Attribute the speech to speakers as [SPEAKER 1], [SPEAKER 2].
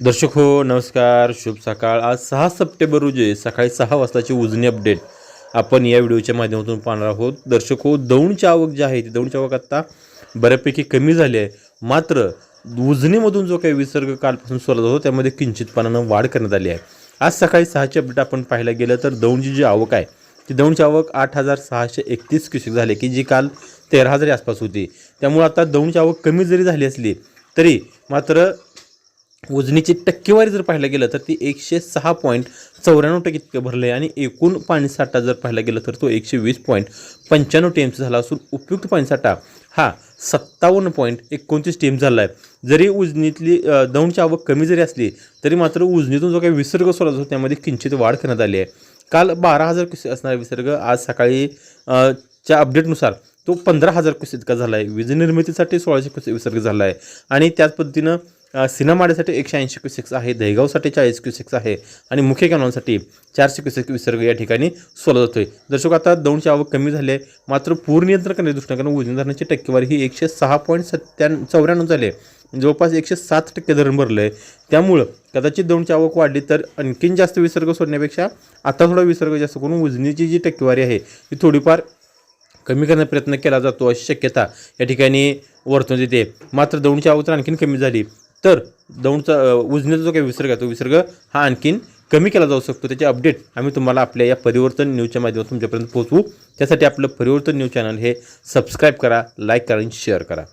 [SPEAKER 1] दर्शक हो नमस्कार शुभ सकाळ. आज सहा सप्टेंबर रोजी सकाळी सहा वाजताची उजनी अपडेट. आपण या व्हिडिओच्या माध्यमातून पाहणार आहोत. दर्शक हो दौंडची आवक जी आहे ती दौंडची आवक आत्ता बऱ्यापैकी कमी झाली आहे. मात्र उजनीमधून जो काही विसर्ग कालपासून सुरू होतो त्यामध्ये किंचितपणानं वाढ करण्यात आली आहे. आज सकाळी सहाची अपडेट आपण पाहायला गेलं तर दौंडची जी आवक आहे ती दौंडची आवक आठ हजार सहाशे एकतीस क्युसेक झाली की जी काल तेरा हजार आसपास होती. त्यामुळे आता दौंडची आवक कमी जरी झाली असली तरी मात्र उजनीची टक्केवारी जर पाहायला गेलं तर ती एकशे सहा पॉईंट चौऱ्याण्णव टक्के इतकं भरलं आहे. आणि एकूण पाणीसाठा जर पाहायला गेलं तर तो एकशे वीस पॉईंट पंच्याण्णव टी एमचा झाला असून उपयुक्त पाणीसाठा हा सत्तावन्न पॉईंट एकोणतीस टी एम झाला आहे. जरी उजनीतली दौंडची आवक कमी जरी असली तरी मात्र उजनीतून जो काही विसर्ग सोडत होता त्यामध्ये किंचित वाढ करण्यात आली आहे. काल बारा हजार कुसे असणारा विसर्ग आज सकाळी च्या अपडेटनुसार तो पंधरा हजार कुसे इतका झाला आहे. वीज निर्मितीसाठी सोळाशे कुसे विसर्ग झाला आहे. आणि त्याच पद्धतीनं सिनामाडेसाठी एकशे ऐंशी क्युसेक्स आहे दहेगावसाठी चाळीस क्युसेक्स आहे आणि मुख्य कॅनॉनसाठी चारशे क्युसेक विसर्ग या ठिकाणी सोडला जातोय. दर्शक आता दौंडची आवक कमी झाली आहे मात्र पूर नियंत्रण करण्याच्या दृष्टीने उजनी धरणाची टक्केवारी ही एकशे सहा पॉईंट सत्त्याण्णव चौऱ्याण्णव झाली आहे. जवळपास एकशे सात टक्के धरण भरलं आहे त्यामुळं कदाचित दौंडची आवक वाढली तर आणखीन जास्त विसर्ग सोडण्यापेक्षा आता थोडा विसर्ग जास्त करून उजनीची जी टक्केवारी आहे ती थोडीफार कमी करण्याचा प्रयत्न केला जातो अशी शक्यता या ठिकाणी वर्तवण्यात येते. मात्र दौंडची आवक तर आणखीन कमी झाली. तर दौंडचा उजण्याचा जो काही विसर्ग आहे तो विसर्ग हा आणखीन कमी केला जाऊ शकतो. त्याचे अपडेट आम्ही तुम्हाला आपल्या या परिवर्तन न्यूजच्या माध्यमातून तुमच्यापर्यंत पोहोचवू. त्यासाठी आपलं परिवर्तन न्यूज चॅनल हे सबस्क्राईब करा लाईक करा आणि शेअर करा.